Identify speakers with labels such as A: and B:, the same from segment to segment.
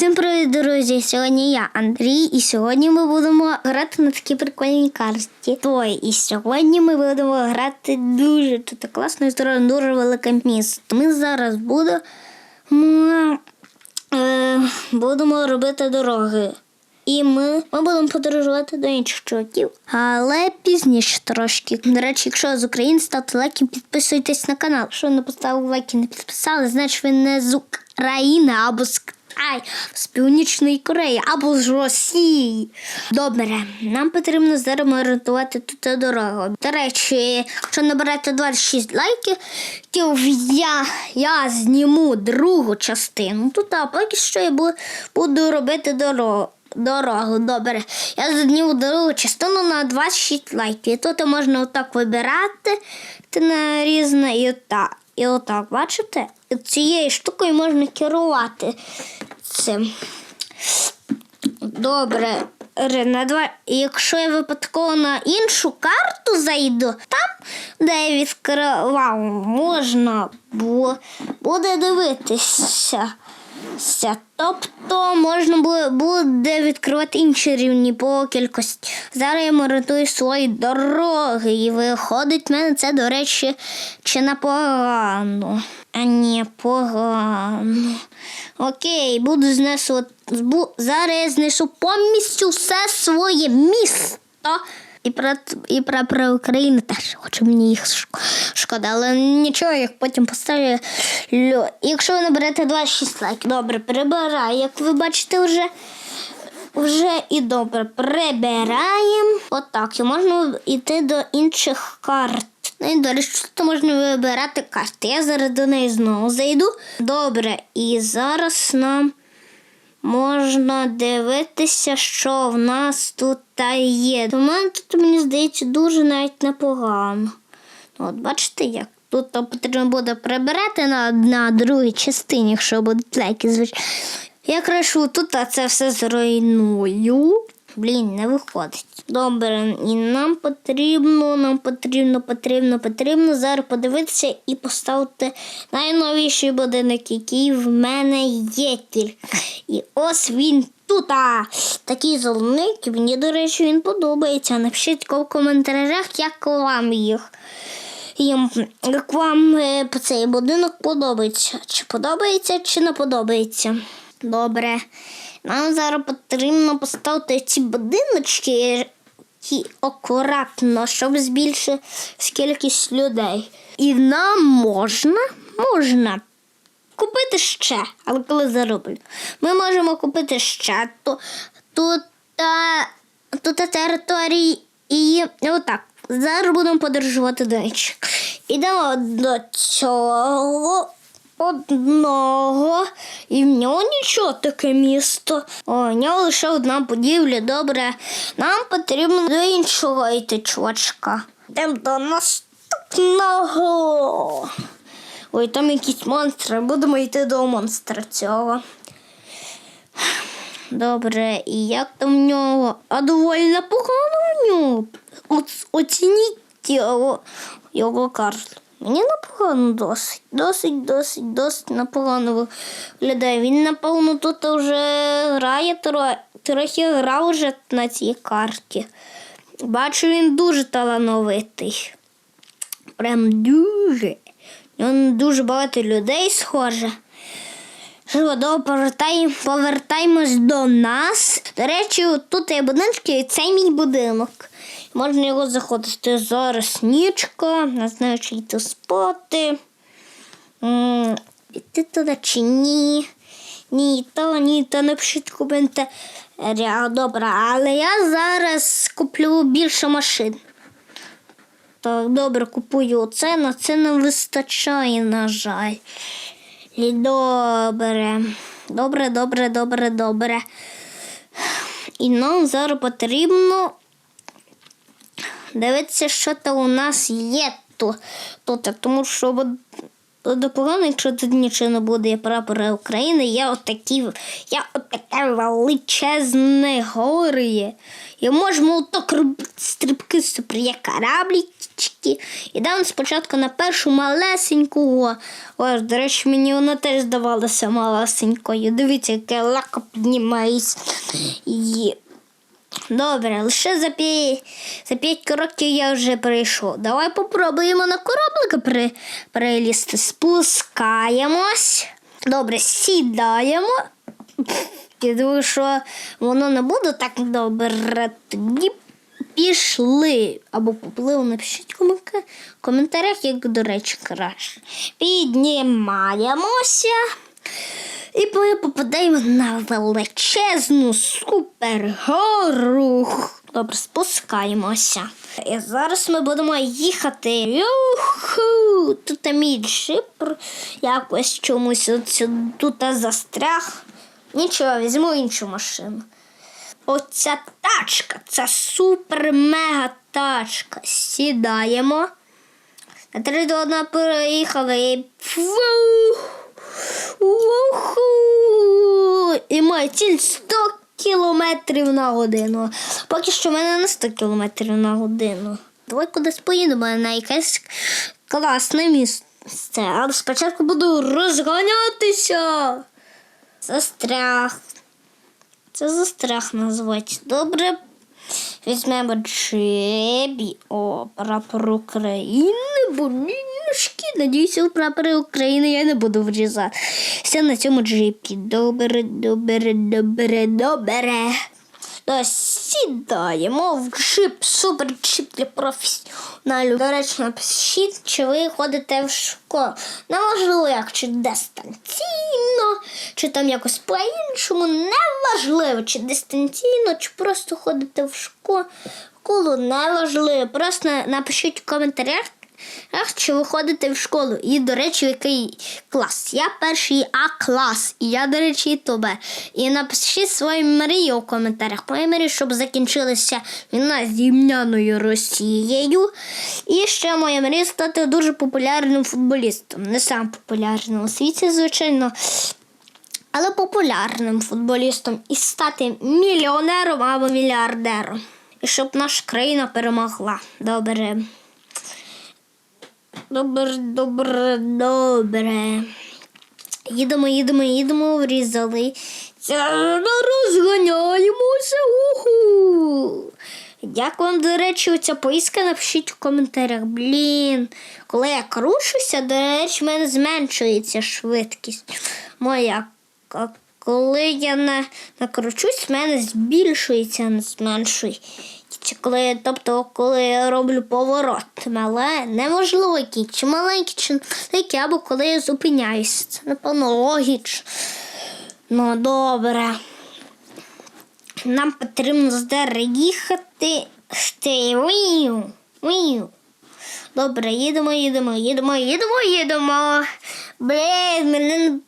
A: Всім привіт, друзі! Сьогодні я Андрій, і сьогодні ми будемо грати на такій прикольній карті. Той, і сьогодні ми будемо грати дуже тут класно і здорово, дуже велике місто. Ми зараз будемо, е, будемо робити дороги. І ми, ми будемо подорожувати до інших чуваків, але пізніше трошки. До речі, якщо з України, ставте лайк і підписуйтесь на канал. Якщо не поставили лайк і не підписали, значить ви не з України або з Китаю, з Північної Кореї або з Росії. Добре, нам потрібно зараз орієнтувати тут дорогу. До речі, якщо наберете 26 лайків, то я, я зніму другу частину. Тут а поки що я буду робити дорогу. Дорогу, добре. Я зніму другу частину на 26 лайків. Тут можна отак вибирати на різне і отак. І отак, бачите? Цією штукою можна керувати цим. Добре. Ре, На два. Якщо я випадково на іншу карту зайду, там, де я відкривав, можна було буде дивитися. Ся. Тобто можна буде відкривати інші рівні по кількості. Зараз я моратую свої дороги, і виходить в мене це, до речі, чи на погано. А ні, погано. Окей, буду знесувати. Зараз я знесу повністю все своє місто. І про, і про, про Україну теж, хоча мені їх шкода, але нічого, їх потім поставлю. Лю. Якщо ви наберете 26 лайків, добре, прибираю. Як ви бачите, вже, вже і добре прибираємо. Отак. І можна йти до інших карт. Ну і до речі, тут можна вибирати карти. Я зараз до неї знову зайду. Добре, і зараз нам можна дивитися, що в нас тут та є. У мене тут, мені здається, дуже навіть непогано. Ну, От бачите, як тут то потрібно буде прибирати на, на другій частині, якщо будуть лайки, звичайно. Я крашу тут, а це все зруйную. Блін, не виходить. Добре, і нам потрібно, нам потрібно, потрібно, потрібно зараз подивитися і поставити найновіший будинок, який в мене є тільки. І ось він тут. Такий зелений, мені, до речі, він подобається. Напишіть в коментарях, як вам їх. Як вам е, цей будинок подобається. Чи подобається, чи не подобається. Добре. Нам зараз потрібно поставити ці будиночки ті акуратно, щоб збільшити кількість людей. І нам можна, можна купити ще, але коли зароблю. Ми можемо купити ще то, тут, та, тут та території і отак. Зараз будемо подорожувати до інших. Ідемо до цього одного. І в нього нічого таке місто. О, в нього лише одна будівля. Добре. Нам потрібно до іншого йти, чувачка. Йдемо до наступного. Ой, там якісь монстри. Будемо йти до монстра цього. Добре, і як там в нього? А доволі непогано в нього. Оц- Оцініть його, його карту. Мені напогано досить. Досить, досить, досить напогано виглядає. Він, напевно, тут вже грає трохи грав вже на цій карті. Бачу, він дуже талановитий. Прям дуже. Він дуже багато людей схоже. Живодо, повертай, повертаємось до нас. До речі, тут є будиночки, і це мій будинок. Можна його заходити зараз нічка, не знаю, чи йти спати. Іти туди чи ні. Ні, то ні, то напишіть в коментарях. Добре, але я зараз куплю більше машин. Так, добре, купую оце, на це не вистачає, на жаль. Добре. Добре, добре, добре, добре. І нам зараз потрібно дивитися, що то у нас є тут тому що погано, якщо тут нічого не буде, є прапори України, є отакі, є отаке величезне горе. І можемо отак робити стрибки супер, є кораблічки. Ідемо спочатку на першу малесеньку. Ось, до речі, мені вона теж здавалася малесенькою. Дивіться, яке легко піднімається. І... Добре, лише за п'ять, за п'ять кроків я вже прийшов. Давай попробуємо на кораблика при, перелізти. Спускаємось. Добре, сідаємо. Я думаю, що воно не буде так добре. Тоді пішли. Або попливли, напишіть в коментарях, як, до речі, краще. Піднімаємося. І ми попадаємо на величезну супергору. Добре, спускаємося. І зараз ми будемо їхати. Юху! Тут мій джип якось чомусь тут застряг. Нічого, візьму іншу машину. Оця тачка, це супер-мега тачка. Сідаємо. На три до одна переїхали і. Фух! Уху! І моя ціль 100 кілометрів на годину. Поки що в мене не 100 кілометрів на годину. Давай кудись поїдемо на якесь класне місце. Але спочатку буду розганятися. Застряг. Це застряг називається. Добре. Візьмемо джебі. О, прапор України, бунішки. Надіюся, прапори України я не буду врізатися на цьому джипі. Добре, добре, добре, добре. То сідаємо в джип, супер джип для професіоналів. До речі, напишіть, чи ви ходите в школу. Неважливо, як чи дистанційно, чи там якось по-іншому. Неважливо, чи дистанційно, чи просто ходите в. Школу неважливо. Просто напишіть в коментарях, Чи ви ходите в школу? І, до речі, в який клас? Я перший А клас, і я, до речі, тебе. І напишіть свої мрії у коментарях. Мої мрії, щоб закінчилася війна з Ємняною Росією. І ще моя мрія стати дуже популярним футболістом. Не сам популярним у світі, звичайно. Але популярним футболістом і стати мільйонером або мільярдером. І щоб наша країна перемогла. Добре. Добре, добре, добре. Їдемо, їдемо, їдемо, врізали. Розганяємося. Уху. Як вам, до речі, оця поїздка, напишіть в коментарях. Блін, коли я крушуся, до речі, в мене зменшується швидкість. Моя. Коли я на, накручусь, в мене збільшується, не зменшується. Коли, тобто, коли я роблю поворот, але неможливо який, чи маленький, чи великий, або коли я зупиняюся. Це напевно логічно. Ну, добре. Нам потрібно їхати. Стивію. Вію. Добре, їдемо, їдемо, їдемо, їдемо, їдемо. Блін, мене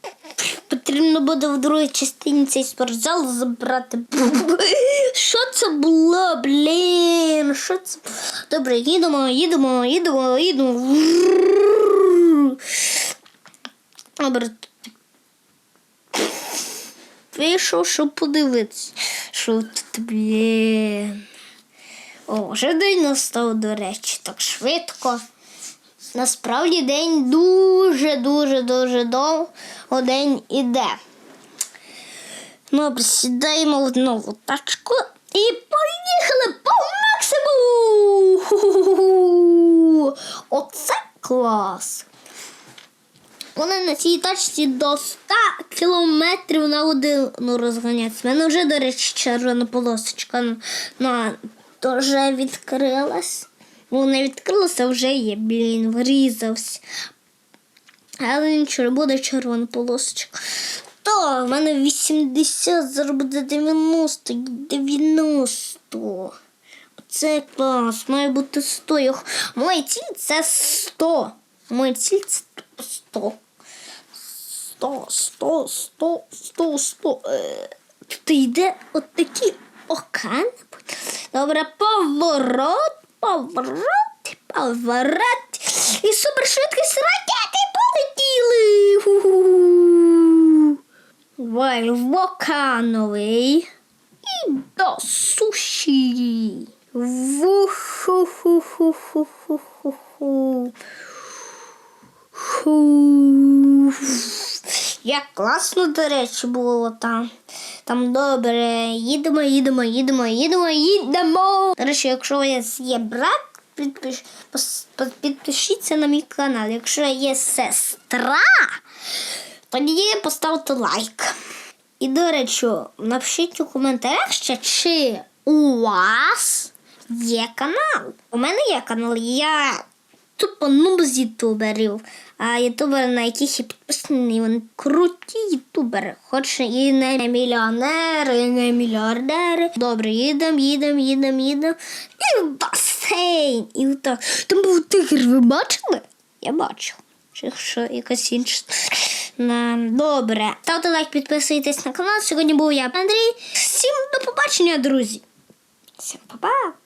A: потрібно буде в другій частині цей спортзал забрати. Що це було, блін? Що це? Добре, їдемо, їдемо, їдемо, їдемо. Добре. Вийшов, щоб подивитися, що тут, блін. О, вже день настав, до речі, так швидко. Насправді день дуже-дуже дуже довго день іде. Ну, сідаємо в нову тачку і поїхали по максимуму. Оце клас. Вони на цій тачці до 100 кілометрів на годину розганяться. У мене вже, до речі, червона полосочка на, вже відкрилась. Вона відкрилася, вже є, блін, врізався. Але нічого, буде червона полосочка. То, в мене 80, зараз буде 90, 90. Це клас, має бути 100. Я Моя ціль це 100. Моя ціль це 100. 100, 100, 100, 100, 100. Е, Тут йде от такі окани. Добре, поворот, поворот, поворот. І супершвидкість ракети Уху. Вайль вулкановий. І до суші. Вуху-ху-ху-ху-ху-ху. Ху. Як класно, до речі, було там. Там добре. Їдемо, їдемо, їдемо, їдемо, їдемо. До речі, якщо у вас є брат, підпиш... підпишіться на мій канал. Якщо є сестра, тоді поставте лайк. І, до речі, напишіть у коментарях ще, чи у вас є канал. У мене є канал, я тупо нуб з ютуберів. А ютубери, на яких я підписаний, вони круті ютубери. Хоч і не мільйонери, і не мільярдери. Добре, їдемо, їдемо, їдемо, їдемо. І в басейн. І так. Там був тигр, ви бачили? Я бачив. Чи що якась інша. Добре. Ставте лайк, підписуйтесь на канал. Сьогодні був я, Андрій. Всім до побачення, друзі. Всім па-па.